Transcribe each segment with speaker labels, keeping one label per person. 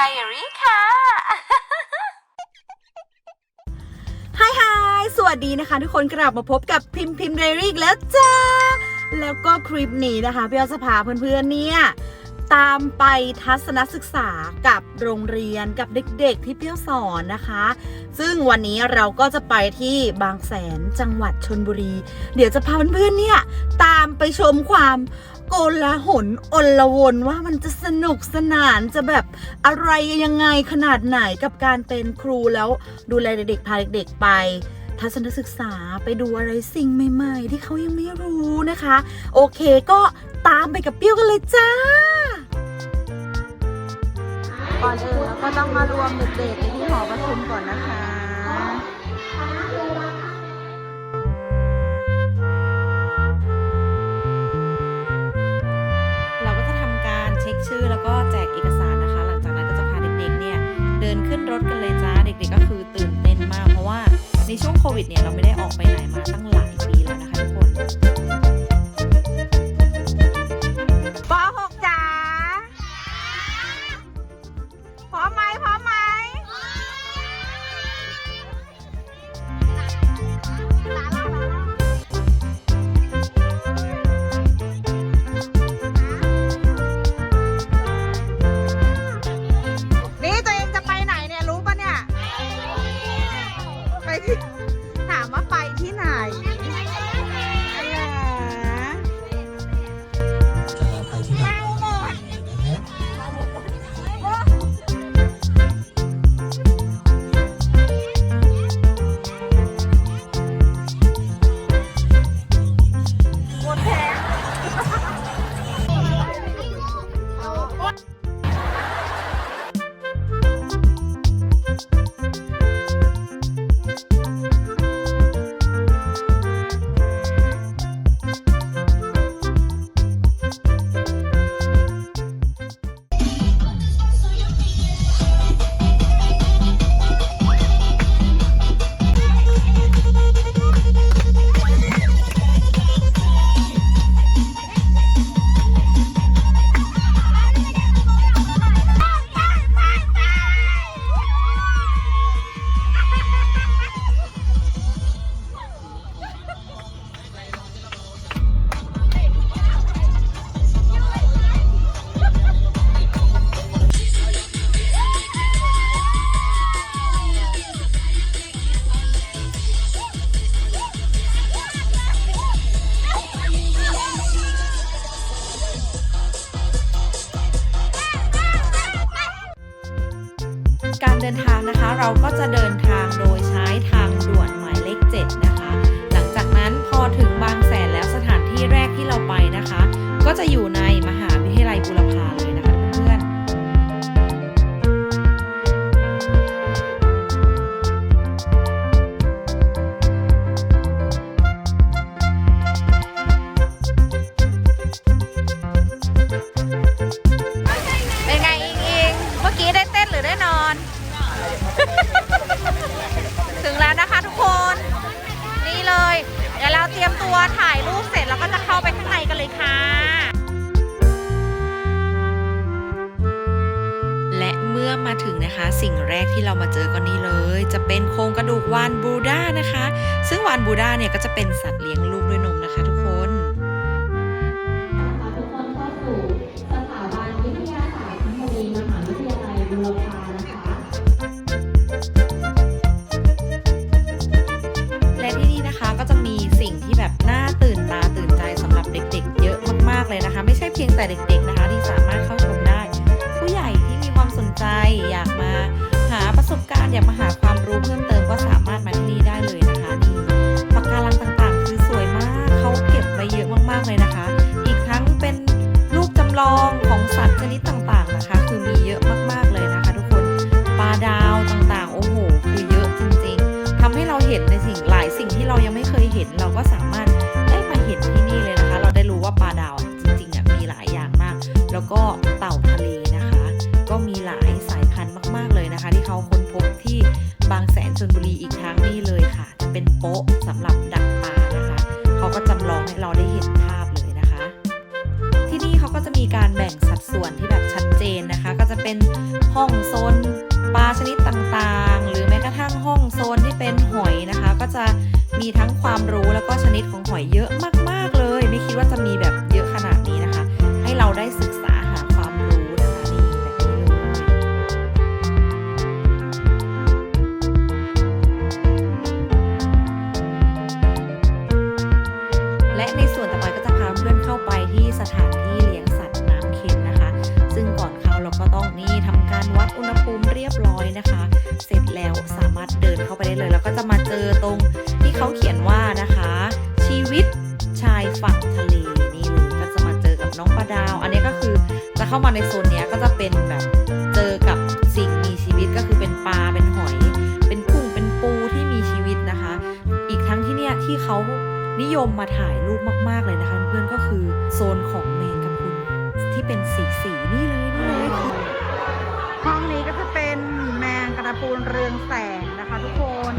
Speaker 1: ไดอารี่ค่ะ
Speaker 2: ไฮไฮส
Speaker 1: วัสดีนะคะ ทุกคนกลับมาพบกับพิมพ์พิมพ์ไดอารี่แล้วจ้า แล้วก็คลิปนี้นะคะพี่อสภาเพื่อนๆเนี่ย ตามไปทัศนศึกษากับโรงเรียนกับเด็กๆที่เปี้ยวสอนนะคะ ซึ่งวันนี้เราก็จะไปที่บางแสนจังหวัดชนบุรี เดี๋ยวจะพาเพื่อนๆเนี่ย ตามไปชมความโกลาหลอลวนว่ามันจะสนุกสนานจะแบบอะไรยังไงขนาดไหนกับการเป็นครูแล้วดูแลเด็กๆพาเด็กๆไปทัศนศึกษาไปดูอะไรสิ่งใหม่ ๆ ที่เขายังไม่รู้นะคะ โอเคก็ตามไปกับเปี้ยวกันเลยจ้า ก่อนอื่นเราก็ต้องมารวมเด็กๆที่หอประชุมก่อนนะคะเราก็จะทำการเช็คชื่อแล้วก็แจกเอกสารนะคะ หลังจากนั้นก็จะพาเด็กๆเนี่ยเดินขึ้นรถกันเลยจ้าเด็กๆก็คือตื่นเต้นมาก เพราะว่าในช่วงโควิดเนี่ยเราไม่ได้ออกไปไหนมา เราก็จะเดินทางโดยใช้ทางด่วนหมายเลข 7 นะคะ หลังจากนั้นพอถึงบางแสนแล้วสถานที่แรกที่เราไปนะคะ ก็จะอยู่ในมหาวิทยาลัยบุรพาเลยนะคะเพื่อนเป็นไงอิงอิงเมื่อกี้ได้เต้นหรือได้นอน ถึงแล้วนะคะทุกคน นี่เลย เดี๋ยวเราเตรียมตัวถ่ายรูปเสร็จแล้วก็จะเข้าไปข้างในกันเลยค่ะ และเมื่อมาถึงนะคะสิ่งแรกที่เรามาเจอก็นี่เลย จะเป็นโครงกระดูกวานบูดานะคะ ซึ่งวานบูดาเนี่ยก็จะเป็นสัตว์เลี้ยงลูกด้วยนมนะคะทุกคน
Speaker 3: ทุก เลยนะคะ
Speaker 1: ไม่ใช่เพียงแต่เด็กๆนะคะ ที่สามารถเข้าชมได้ ผู้ใหญ่ที่มีความสนใจอยากมาหาประสบการณ์อยากมาหาความรู้เพิ่มเติมก็สามารถมาที่นี่ได้เลยนะคะนี่ปะการังต่างๆ คือสวยมากเขาเก็บไว้เยอะมากๆเลยนะคะ อีกทั้งเป็นรูปจำลองของสัตว์ชนิดต่างๆนะคะ คือมีเยอะมากๆเลยนะคะ ทุกคนปลาดาวต่างๆโอ้โหคือเยอะจริงๆทำให้เราเห็นในสิ่งหลายสิ่งที่เรายังไม่เคยเห็นเราก็สามารถได้มาเห็นที่นี่เลย นี่เขาก็จะมีการแบ่งสัดส่วนที่แบบชัดเจนนะคะ ก็จะเป็นห้องโซนปลาชนิดต่างๆ หรือแม้กระทั่งห้องโซนที่เป็นหอยนะคะ ก็จะมีทั้งความรู้แล้วก็ชนิดของหอยเยอะมากๆเลย ไม่คิดว่าจะมีแบบเยอะขนาดนี้นะคะ ให้เราได้ศึกษา เข้ามาในโซนเนี้ยก็จะเป็นแบบเจอกับสิ่งมีชีวิตก็คือเป็นปลาเป็นหอย เป็นกุ้งเป็นปูที่มีชีวิตนะคะ อีกทั้งที่เนี่ยที่เขานิยมมาถ่ายรูปมาก ๆ เลยนะคะ เพื่อนก็คือโซนของแมงกะพรุนที่เป็นสีสีนี่เลยนี่เลยห้องนี้ก็จะเป็นแมงกระพูนเรืองแสงนะคะทุกคน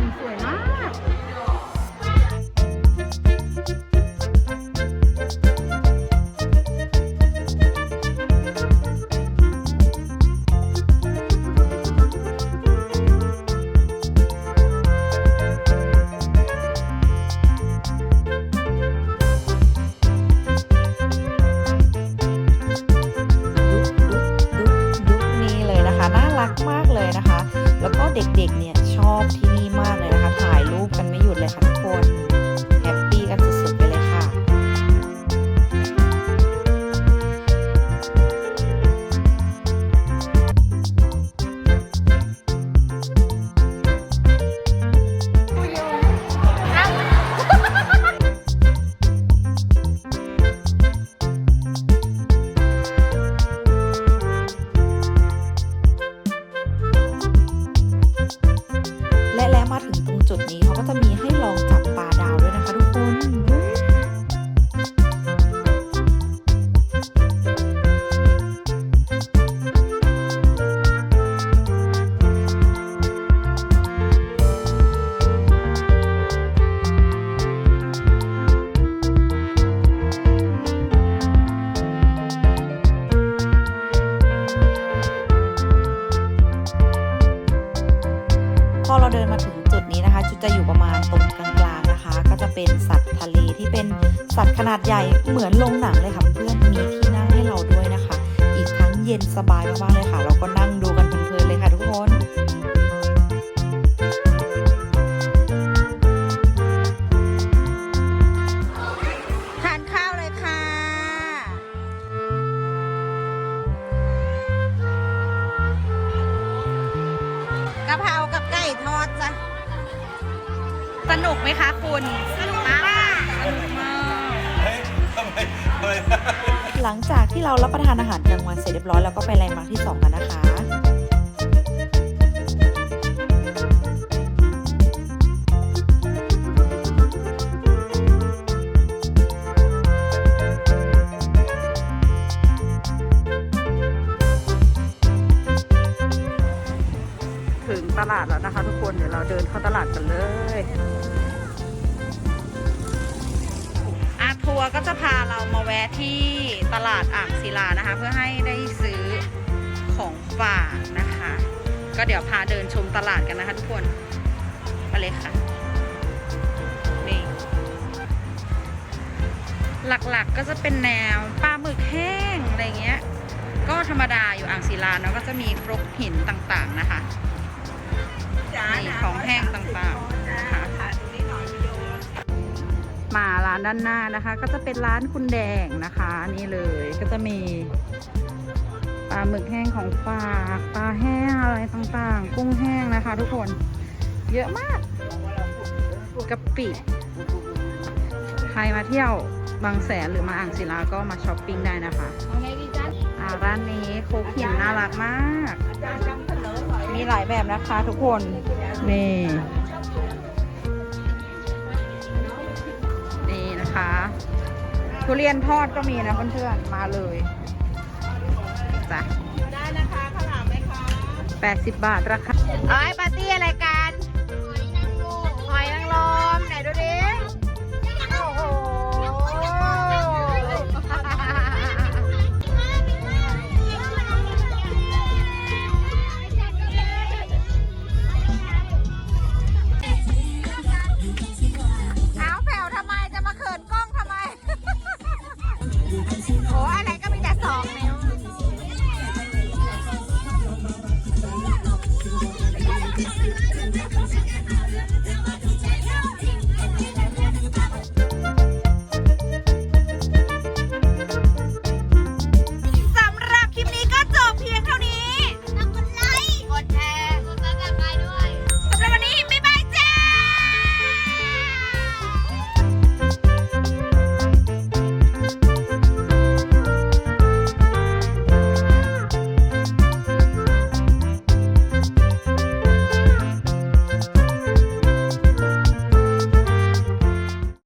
Speaker 1: จุดนี้เขาก็จะมีให้ นาดใหญ่เหมือนโรงหนังเลยค่ะเพื่อนๆมีที่นั่งให้เราด้วยนะคะ อีกทั้งเย็นสบายมากๆเลยค่ะ เราก็นั่งดูกันเพลินๆเลยค่ะทุกคนทานข้าวเลยค่ะกะเพรากับไก่ทอดจ้ะ สนุกไหมคะคุณ สนุกมากสนุกมาก หลังจากที่เรารับประทานอาหารกลางวันเสร็จเรียบร้อยแล้วก็ไปแลนด์มาร์คที่ 2 กันนะคะ ถึงตลาดแล้วนะคะทุกคน เดี๋ยวเราเดินเข้าตลาดกันเลย ร์ก็จะพาเรามาแวะที่ตลาดอ่างศิลานะคะ เพื่อให้ได้ซื้อของฝากนะคะ ก็เดี๋ยวพาเดินชมตลาดกันนะคะทุกคนไปเลยค่ะนี่หลักๆก็จะเป็นแนวปลาหมึกแห้งอะไรเงี้ย ก็ธรรมดาอยู่อ่างศิลาเนาะก็จะมีครกหินต่างๆนะคะนี่ของแห้งต่างๆนะคะมาร้าน ด้านหน้านะคะ ก็จะเป็นร้านคุณแดงนะคะนี่เลยก็จะมีปลาหมึกแห้งของฝากปลาแห้งอะไรต่างๆ กุ้งแห้งนะคะ ทุกคนเยอะมากกะปิใครมาเที่ยวบางแสนหรือมาอ่างศิลาก็มาช้อปปิ้งได้นะคะอ่าร้านนี้โคกหินน่ารักมาก มีหลายแบบนะคะทุกคน นี่ ทุเรียนทอดก็มีนะเพื่อนๆมาเลยจ้ะ
Speaker 2: ได้นะคะข้าวหลามไหมคะ
Speaker 1: แปดสิบบาทราคาเอ้ยปาร์ตี้อะไรกัน
Speaker 2: โอ้